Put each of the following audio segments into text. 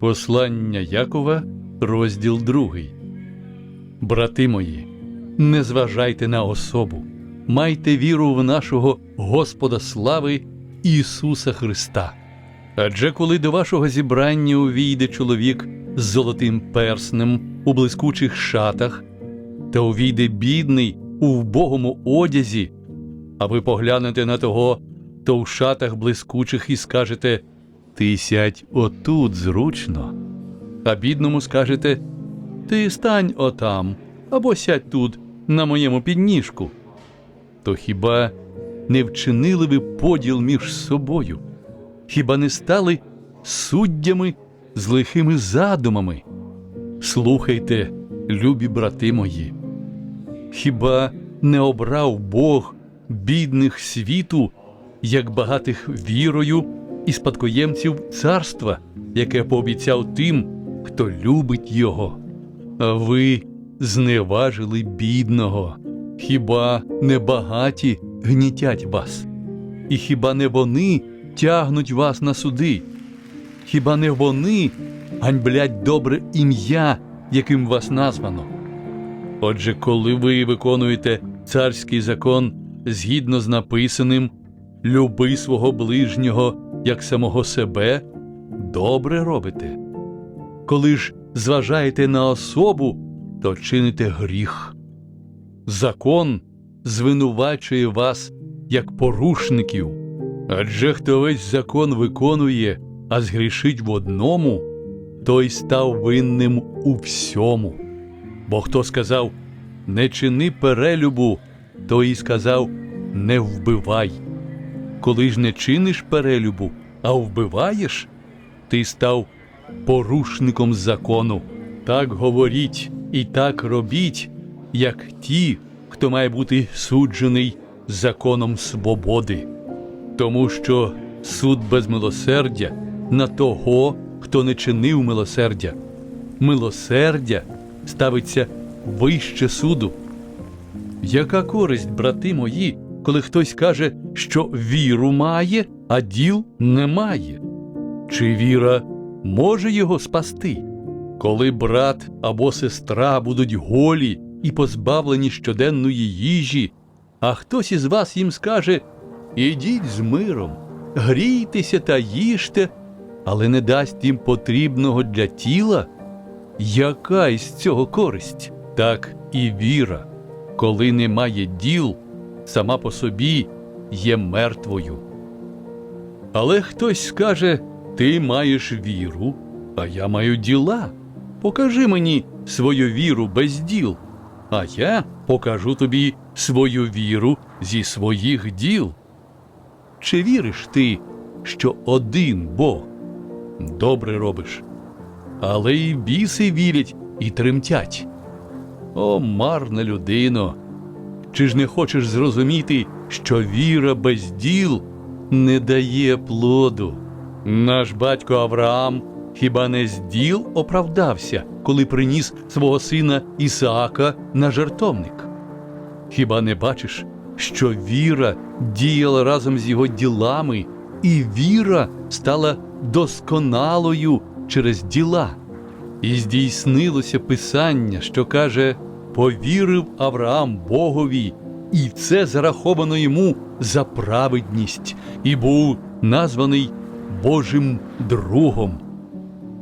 Послання Якова, розділ 2. Брати мої, не зважайте на особу, майте віру в нашого Господа слави Ісуса Христа. Адже коли до вашого зібрання увійде чоловік з золотим перснем у блискучих шатах, та увійде бідний у вбогому одязі, а ви поглянете на того, то в шатах блискучих і скажете Ти сядь отут зручно, а бідному скажете Ти стань отам, або сядь тут, на моєму підніжку. То хіба не вчинили ви поділ між собою? Хіба не стали суддями з лихими задумами? Слухайте, любі брати мої. Хіба не обрав Бог бідних світу, як багатих вірою і спадкоємців царства, яке пообіцяв тим, хто любить його? А ви зневажили бідного. Хіба не багаті гнітять вас? І хіба не вони тягнуть вас на суди? Хіба не вони ганьблять добре ім'я, яким вас названо? Отже, коли ви виконуєте царський закон згідно з написаним люби свого ближнього як самого себе, добре робите. Коли ж зважаєте на особу, то чините гріх. Закон звинувачує вас як порушників. Адже хто весь закон виконує, а згрішить в одному, той став винним у всьому. Бо хто сказав не чини перелюбу, той і сказав не вбивай. Коли ж не чиниш перелюбу, а вбиваєш, ти став порушником закону. Так говоріть і так робіть, як ті, хто має бути суджений законом свободи. Тому що суд без милосердя на того, хто не чинив милосердя. Милосердя ставиться вище суду. Яка користь, брати мої, коли хтось каже, що віру має, а діл немає? Чи віра може його спасти? Коли брат або сестра будуть голі і позбавлені щоденної їжі, а хтось із вас їм скаже Ідіть з миром, грійтеся та їжте, але не дасть їм потрібного для тіла, яка із цього користь? Так і віра, коли немає діл, сама по собі є мертвою. Але хтось скаже ти маєш віру, а я маю діла. Покажи мені свою віру без діл, а я покажу тобі свою віру зі своїх діл. Чи віриш ти, що один Бог? Добре робиш. Але і біси вірять і тремтять. О, марна людино! Чи ж не хочеш зрозуміти, що віра без діл не дає плоду? Наш батько Авраам хіба не з діл оправдався, коли приніс свого сина Ісаака на жертовник? Хіба не бачиш, що віра діяла разом з його ділами, і віра стала досконалою через діла? І здійснилося писання, що каже: повірив Авраам Богові, і це зараховано йому за праведність, і був названий Божим другом.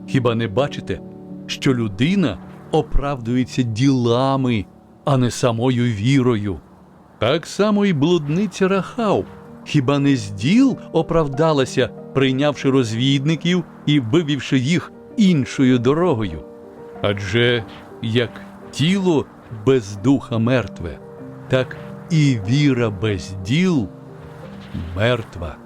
Хіба не бачите, що людина оправдується ділами, а не самою вірою? Так само і блудниця Рахав, хіба не з діл оправдалася, прийнявши розвідників і вивівши їх іншою дорогою? Адже як тіло без духа мертве, так і віра без діл мертва.